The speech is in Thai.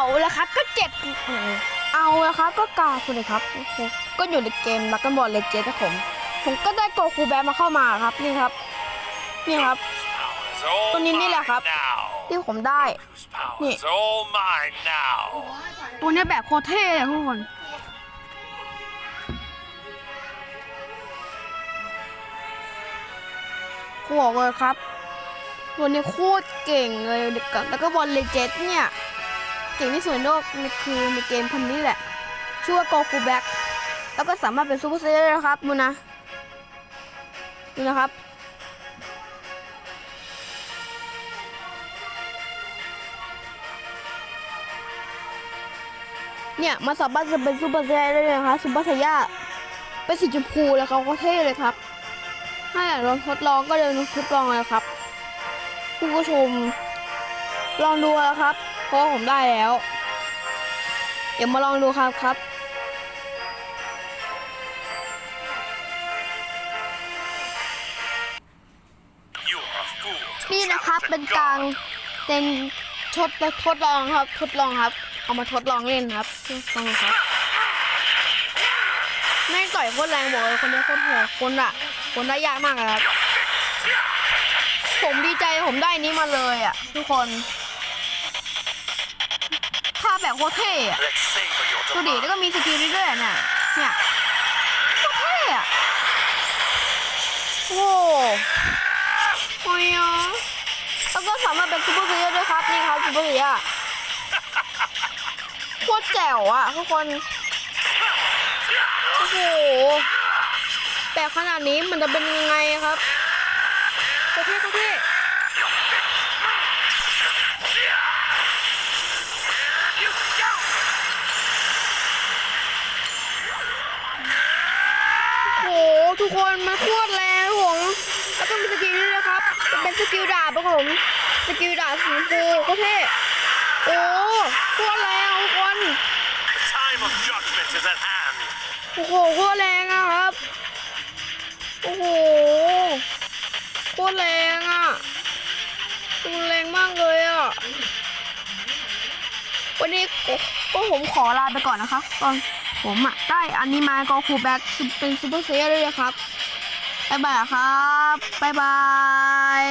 เอาแล้วครับ ก็เจ็บเอาแล้วครับ ก็กาคุณเลยครับก็อยู่ในเกมลักกันบอลเลเจนนะผมผมก็ได้โกคูแบมาเข้ามาครับนี่ครับ นี่ครับ ตัวนี้นี่แหละครับ ที่ผมได้นี่ตัวนี้แบบโคเท่เลยทุกคนบอกเลยครับตัวนี้โคตรเก่งเลยแล้วก็บอลเลเจนเนี่ย เก่งที่สุดในโลกในคือในเกมพันนี้แหละ ชื่อว่าโกคูแบ็กแล้วก็สามารถเป็นซูเปอร์เซเลอร์นะครับดูนะดูนะครับ เนี่ยมาสามารถจะเป็นซูเปอร์ไซย่าได้เลยนะคะซูเปอร์ไซย่าเป็นสีชมพูแล้วเขาก็เท่เลยครับ ถ้าอยากลองทดลองก็เดินทดลองเลยครับ คุณผู้ชมลองดูแล้วครับ เพราะผมได้แล้ว เดี๋ยวมาลองดูครับครับ นี่นะครับเป็นกลางเป็นทดทดลองครับ ทดลองครับ เอามาทดลองเล่นครับลองดูครับแม่งต่อยโคตรแรงบอกเลยคนนี้โคตรโหดคนอะคนได้ยากมากเลยครับ ผมดีใจผมได้นี้มาเลยอะทุกคนภาพแบบ โคตรเท่อะดูดิแล้วก็มีสกิลด้วยๆเนี่ยเนี่ยโคตรเท่อะโอ้โหโอ้ยอะแล้วก็สามารถเป็นซูเปอร์ซีรีส์ด้วยครับนี่ครับซูเปอร์ซีรีส์โคตรแจ๋วอะทุกคนโอ้โหแต่ขนาดนี้มันจะเป็นยังไงครับโคตรเท่โคตรเท่ ทุกคนมันโคตรแรงครับผมแล้วก็มีสกิลด้วยนะครับเป็นสกิลดาบครับผมสกิลดาบสีชมพูโคตรเท่โอ้โคตรแรงทุกคนโอ้โหโคตรแรงอะครับโอ้โหโคตรแรงอะมันแรงมากเลยอะวันนี้ ก็ผมขอลาไปก่อนนะคะ ตอนผมอะได้อันนี้มาก็คูแบ็กเป็นซูเปอร์เซียร์ด้วยครับบ๊ายบายครับบ๊ายบาย